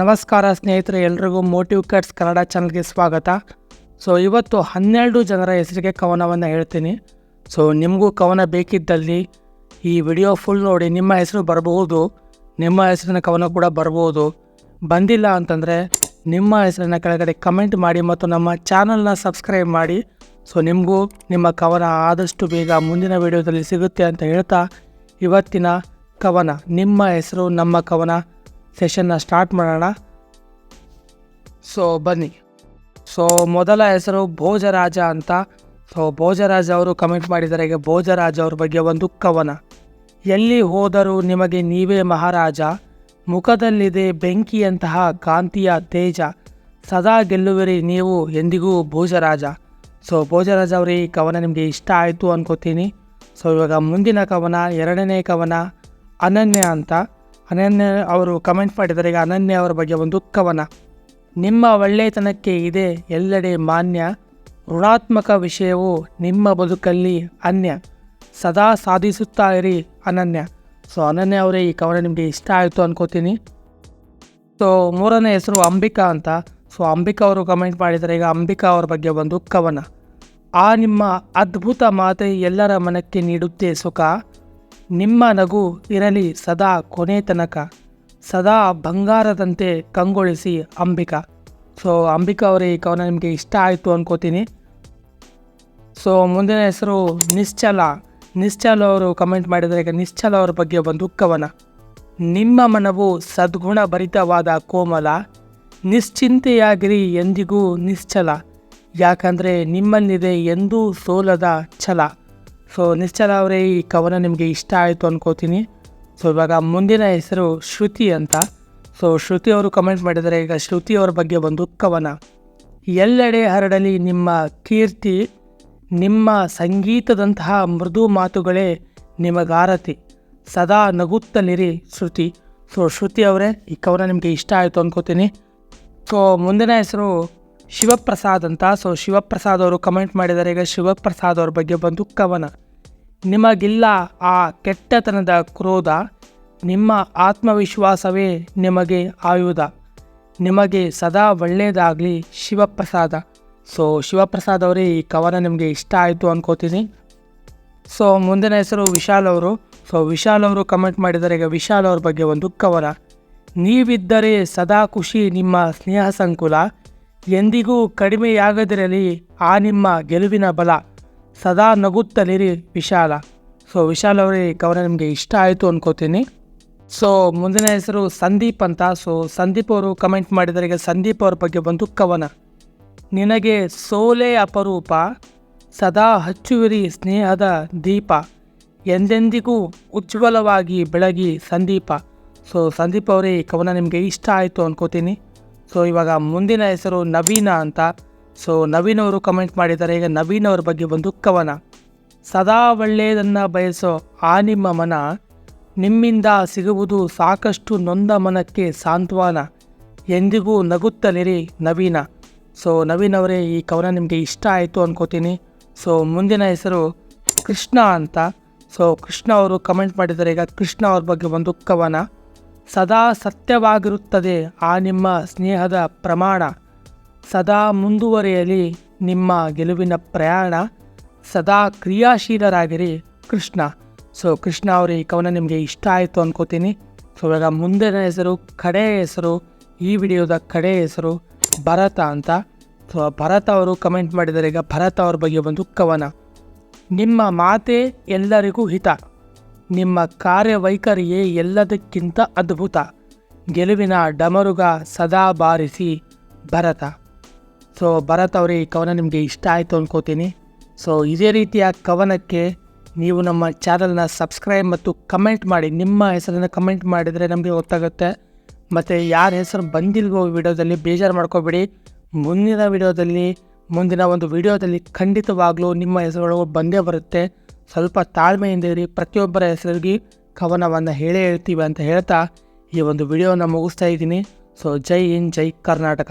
ನಮಸ್ಕಾರ ಸ್ನೇಹಿತರೆ, ಎಲ್ರಿಗೂ ಮೋಟಿವ್ ಕಟ್ಸ್ ಕನ್ನಡ ಚಾನಲ್ಗೆ ಸ್ವಾಗತ. ಸೊ ಇವತ್ತು ಹನ್ನೆರಡು ಜನರ ಹೆಸರಿಗೆ ಕವನವನ್ನು ಹೇಳ್ತೀನಿ. ಸೊ ನಿಮಗೂ ಕವನ ಬೇಕಿದ್ದಲ್ಲಿ ಈ ವಿಡಿಯೋ ಫುಲ್ ನೋಡಿ ನಿಮ್ಮ ಹೆಸರು ಬರಬಹುದು ನಿಮ್ಮ ಹೆಸರಿನ ಕವನ ಕೂಡ ಬರ್ಬೋದು. ಬಂದಿಲ್ಲ ಅಂತಂದರೆ ನಿಮ್ಮ ಹೆಸರಿನ ಕೆಳಗಡೆ ಕಮೆಂಟ್ ಮಾಡಿ ಮತ್ತು ನಮ್ಮ ಚಾನಲ್ನ ಸಬ್ಸ್ಕ್ರೈಬ್ ಮಾಡಿ. ಸೊ ನಿಮಗೂ ನಿಮ್ಮ ಕವನ ಆದಷ್ಟು ಬೇಗ ಮುಂದಿನ ವಿಡಿಯೋದಲ್ಲಿ ಸಿಗುತ್ತೆ ಅಂತ ಹೇಳ್ತಾ ಇವತ್ತಿನ ಕವನ, ನಿಮ್ಮ ಹೆಸರು, ನಮ್ಮ ಕವನ ಸೆಷನ್ನ ಸ್ಟಾರ್ಟ್ ಮಾಡೋಣ. ಸೊ ಬನ್ನಿ. ಸೊ ಮೊದಲ ಹೆಸರು ಭೋಜರಾಜ ಅಂತ. ಸೊ ಭೋಜರಾಜ ಅವರು ಕಮೆಂಟ್ ಮಾಡಿದ್ದಾರೆ. ಈಗ ಭೋಜರಾಜ ಅವ್ರ ಬಗ್ಗೆ ಒಂದು ಕವನ. ಎಲ್ಲಿ ಹೋದರೂ ನಿಮಗೆ ನೀವೇ ಮಹಾರಾಜ. ಮುಖದಲ್ಲಿದೆ ಬೆಂಕಿಯಂತಹ ಕಾಂತಿಯ ತೇಜ. ಸದಾ ಗೆಲ್ಲುವಿರಿ ನೀವು, ಎಂದಿಗೂ ಭೋಜರಾಜ. ಸೊ ಭೋಜರಾಜ ಅವರ, ಈ ಕವನ ನಿಮಗೆ ಇಷ್ಟ ಆಯಿತು ಅನ್ಕೋತೀನಿ. ಸೊ ಇವಾಗ ಮುಂದಿನ ಕವನ, ಎರಡನೇ ಕವನ, ಅನನ್ಯ ಅಂತ. ಅನನ್ಯ ಅವರು ಕಮೆಂಟ್ ಮಾಡಿದರೆ ಈಗ ಅನನ್ಯ ಅವರ ಬಗ್ಗೆ ಒಂದು ಕವನ ನಿಮ್ಮ ಒಳ್ಳೆಯತನಕ್ಕೆ ಇದೆ ಎಲ್ಲೆಡೆ ಮಾನ್ಯ. ಋಣಾತ್ಮಕ ವಿಷಯವು ನಿಮ್ಮ ಬದುಕಲ್ಲಿ ಅನ್ಯ. ಸದಾ ಸಾಧಿಸುತ್ತಾ ಇರಿ ಅನನ್ಯ. ಸೊ ಅನನ್ಯ ಅವರೇ ಈ ಕವನ ನಿಮಗೆ ಇಷ್ಟ ಆಯಿತು ಅನ್ಕೋತೀನಿ. ಸೊ ಮೂರನೇ ಹೆಸರು ಅಂಬಿಕಾ ಅಂತ. ಸೊ ಅಂಬಿಕಾ ಅವರು ಕಮೆಂಟ್ ಮಾಡಿದರೆ ಈಗ ಅಂಬಿಕಾ ಅವ್ರ ಬಗ್ಗೆ ಒಂದು ಕವನ ಆ ನಿಮ್ಮ ಅದ್ಭುತ ಮಾತೆ ಎಲ್ಲರ ಮನಕ್ಕೆ ನೀಡುತ್ತೆ ಸುಖ. ನಿಮ್ಮ ನಗು ಇರಲಿ ಸದಾ ಕೊನೆ ತನಕ, ಸದಾ ಬಂಗಾರದಂತೆ ಕಂಗೊಳಿಸಿ ಅಂಬಿಕಾ. ಸೊ ಅಂಬಿಕಾ ಅವರೇ ಈ ಕವನ ನಿಮಗೆ ಇಷ್ಟ ಆಯಿತು ಅನ್ಕೋತೀನಿ. ಸೊ ಮುಂದಿನ ಹೆಸರು ನಿಶ್ಚಲ. ನಿಶ್ಚಲ ಅವರು ಕಮೆಂಟ್ ಮಾಡಿದರೆ ಈಗ ನಿಶ್ಚಲ ಅವರ ಬಗ್ಗೆ ಒಂದು ಕವನ ನಿಮ್ಮ ಮನವು ಸದ್ಗುಣ ಭರಿತವಾದ ಕೋಮಲ, ನಿಶ್ಚಿಂತೆಯಾಗಿರಿ ಎಂದಿಗೂ ನಿಶ್ಚಲ. ಯಾಕಂದರೆ ನಿಮ್ಮಲ್ಲಿದೆ ಎಂದೂ ಸೋಲದ ಛಲ. ಸೊ ನಿಶ್ಚಲ ಅವರೇ ಈ ಕವನ ನಿಮಗೆ ಇಷ್ಟ ಆಯಿತು ಅನ್ಕೋತೀನಿ. ಸೊ ಇವಾಗ ಮುಂದಿನ ಹೆಸರು ಶ್ರುತಿ ಅಂತ. ಸೊ ಶ್ರುತಿ ಅವರು ಕಮೆಂಟ್ ಮಾಡಿದರೆ ಈಗ ಶ್ರುತಿ ಅವರ ಬಗ್ಗೆ ಒಂದು ಕವನ. ಎಲ್ಲೆಡೆ ಹರಡಲಿ ನಿಮ್ಮ ಕೀರ್ತಿ, ನಿಮ್ಮ ಸಂಗೀತದಂತಹ ಮೃದು ಮಾತುಗಳೇ ನಿಮಗಾರತಿ. ಸದಾ ನಗುತ್ತಲಿರಿ ಶ್ರುತಿ. ಸೊ ಶ್ರುತಿ ಅವರೇ ಈ ಕವನ ನಿಮಗೆ ಇಷ್ಟ ಆಯಿತು ಅನ್ಕೋತೀನಿ. ಸೊ ಮುಂದಿನ ಹೆಸರು ಶಿವಪ್ರಸಾದ್ ಅಂತ. ಸೊ ಶಿವಪ್ರಸಾದ್ ಅವರು ಕಮೆಂಟ್ ಮಾಡಿದ್ದಾರೆ ಈಗ ಶಿವಪ್ರಸಾದ್ ಅವ್ರ ಬಗ್ಗೆ ಬಂದು ಕವನ. ನಿಮಗಿಲ್ಲ ಆ ಕೆಟ್ಟತನದ ಕ್ರೋಧ. ನಿಮ್ಮ ಆತ್ಮವಿಶ್ವಾಸವೇ ನಿಮಗೆ ಆಯುಧ. ನಿಮಗೆ ಸದಾ ಒಳ್ಳೆಯದಾಗಲಿ ಶಿವಪ್ರಸಾದ. ಸೊ ಶಿವಪ್ರಸಾದ್ ಅವರೇ, ಈ ಕವನ ನಿಮಗೆ ಇಷ್ಟ ಆಯಿತು ಅನ್ಕೋತೀನಿ. ಸೊ ಮುಂದಿನ ಹೆಸರು ವಿಶಾಲ್ ಅವರು. ಸೊ ವಿಶಾಲ್ ಅವರು ಕಮೆಂಟ್ ಮಾಡಿದ್ದಾರೆ, ಈಗ ವಿಶಾಲ್ ಅವ್ರ ಬಗ್ಗೆ ಒಂದು ಕವನ. ನೀವಿದ್ದರೆ ಸದಾ ಖುಷಿ ನಿಮ್ಮ ಸ್ನೇಹ ಸಂಕುಲ. ಎಂದಿಗೂ ಕಡಿಮೆಯಾಗದಿರಲಿ ಆ ನಿಮ್ಮ ಗೆಲುವಿನ ಬಲ. ಸದಾ ನಗುತ್ತಲಿರಿ ವಿಶಾಲ. ಸೊ ವಿಶಾಲ್ ಅವರೇ ಕವನ ನಿಮಗೆ ಇಷ್ಟ ಆಯಿತು ಅನ್ಕೋತೀನಿ. ಸೊ ಮುಂದಿನ ಹೆಸರು ಸಂದೀಪ್ ಅಂತ. ಸೊ ಸಂದೀಪ್ ಅವರು ಕಮೆಂಟ್ ಮಾಡಿದರಿಗೆ ಸಂದೀಪ್ ಅವ್ರ ಬಗ್ಗೆ ಬಂದು ಕವನ. ನಿನಗೆ ಸೋಲೆ ಅಪರೂಪ, ಸದಾ ಹಚ್ಚುವಿರಿ ಸ್ನೇಹದ ದೀಪ. ಎಂದೆಂದಿಗೂ ಉಜ್ವಲವಾಗಿ ಬೆಳಗಿ ಸಂದೀಪ. ಸೊ ಸಂದೀಪ್ ಅವರೇ, ಈ ಕವನ ನಿಮಗೆ ಇಷ್ಟ ಆಯಿತು ಅನ್ಕೋತೀನಿ. ಸೊ ಇವಾಗ ಮುಂದಿನ ಹೆಸರು ನವೀನ ಅಂತ. ಸೊ ನವೀನ್ ಅವರು ಕಮೆಂಟ್ ಮಾಡಿದ್ದಾರೆ, ಈಗ ನವೀನ್ ಅವ್ರ ಬಗ್ಗೆ ಒಂದು ಕವನ. ಸದಾ ಒಳ್ಳೆಯದನ್ನು ಬಯಸೋ ಆ ನಿಮ್ಮ ಮನ, ನಿಮ್ಮಿಂದ ಸಿಗುವುದು ಸಾಕಷ್ಟು ನೊಂದ ಮನಕ್ಕೆ ಸಾಂತ್ವನ. ಎಂದಿಗೂ ನಗುತ್ತಲಿರಿ ನವೀನ. ಸೊ ನವೀನ್ ಅವರೇ ಈ ಕವನ ನಿಮಗೆ ಇಷ್ಟ ಆಯಿತು ಅನ್ಕೋತೀನಿ. ಸೊ ಮುಂದಿನ ಹೆಸರು ಕೃಷ್ಣ ಅಂತ. ಸೊ ಕೃಷ್ಣ ಅವರು ಕಮೆಂಟ್ ಮಾಡಿದ್ದಾರೆ, ಈಗ ಕೃಷ್ಣ ಅವ್ರ ಬಗ್ಗೆ ಒಂದು ಕವನ. ಸದಾ ಸತ್ಯವಾಗಿರುತ್ತದೆ ಆ ನಿಮ್ಮ ಸ್ನೇಹದ ಪ್ರಮಾಣ. ಸದಾ ಮುಂದುವರೆಯಲಿ ನಿಮ್ಮ ಗೆಲುವಿನ ಪ್ರಯಾಣ ಸದಾ ಕ್ರಿಯಾಶೀಲರಾಗಿರಿ. ಕೃಷ್ಣ. ಸೊ ಕೃಷ್ಣ ಅವರು, ಈ ಕವನ ನಿಮಗೆ ಇಷ್ಟ ಆಯಿತು ಅನ್ಕೋತೀನಿ. ಸೊ ಇವಾಗ ಮುಂದಿನ ಹೆಸರು, ಕಡೆ ಹೆಸರು, ಈ ವಿಡಿಯೋದ ಕಡೆ ಹೆಸರು, ಭರತ ಅಂತ. ಸೊ ಭರತ ಅವರು ಕಮೆಂಟ್ ಮಾಡಿದ್ದಾರೆ, ಈಗ ಭರತ ಅವ್ರ ಬಗ್ಗೆ ಒಂದು ಕವನ. ನಿಮ್ಮ ಮಾತೆ ಎಲ್ಲರಿಗೂ ಹಿತ. ನಿಮ್ಮ ಕಾರ್ಯವೈಖರಿಯೇ ಎಲ್ಲದಕ್ಕಿಂತ ಅದ್ಭುತ. ಗೆಲುವಿನ ಡಮರುಗ ಸದಾ ಬಾರಿಸಿ ಭರತ. ಸೊ ಭರತ್ ಅವರೇ, ಈ ಕವನ ನಿಮಗೆ ಇಷ್ಟ ಆಯಿತು ಅಂದ್ಕೋತೀನಿ ಸೊ ಇದೇ ರೀತಿಯ ಕವನಕ್ಕೆ ನೀವು ನಮ್ಮ ಚಾನಲ್ನ ಸಬ್ಸ್ಕ್ರೈಬ್ ಮತ್ತು ಕಮೆಂಟ್ ಮಾಡಿ, ನಿಮ್ಮ ಹೆಸರನ್ನು ಕಮೆಂಟ್ ಮಾಡಿದರೆ ನಮಗೆ ಗೊತ್ತಾಗುತ್ತೆ. ಮತ್ತು ಯಾರ ಹೆಸರು ಬಂದಿಲ್ವೋ ವಿಡಿಯೋದಲ್ಲಿ ಬೇಜಾರು ಮಾಡ್ಕೋಬೇಡಿ. ಮುಂದಿನ ವಿಡಿಯೋದಲ್ಲಿ, ಮುಂದಿನ ಒಂದು ವಿಡಿಯೋದಲ್ಲಿ ಖಂಡಿತವಾಗಲೂ ನಿಮ್ಮ ಹೆಸರುಗಳು ಬಂದೇ ಬರುತ್ತೆ. ಸ್ವಲ್ಪ ತಾಳ್ಮೆಯಿಂದ ಇರಿ, ಪ್ರತಿಯೊಬ್ಬರ ಹೆಸರಿಗೆ ಕವನವನ್ನು ಹೇಳೇ ಹೇಳ್ತೀವಿ ಅಂತ ಹೇಳ್ತಾ ಈ ಒಂದು ವಿಡಿಯೋನ ಮುಗಿಸ್ತಾ ಇದ್ದೀನಿ. ಸೊ ಜೈ ಇನ್ ಜೈ ಕರ್ನಾಟಕ.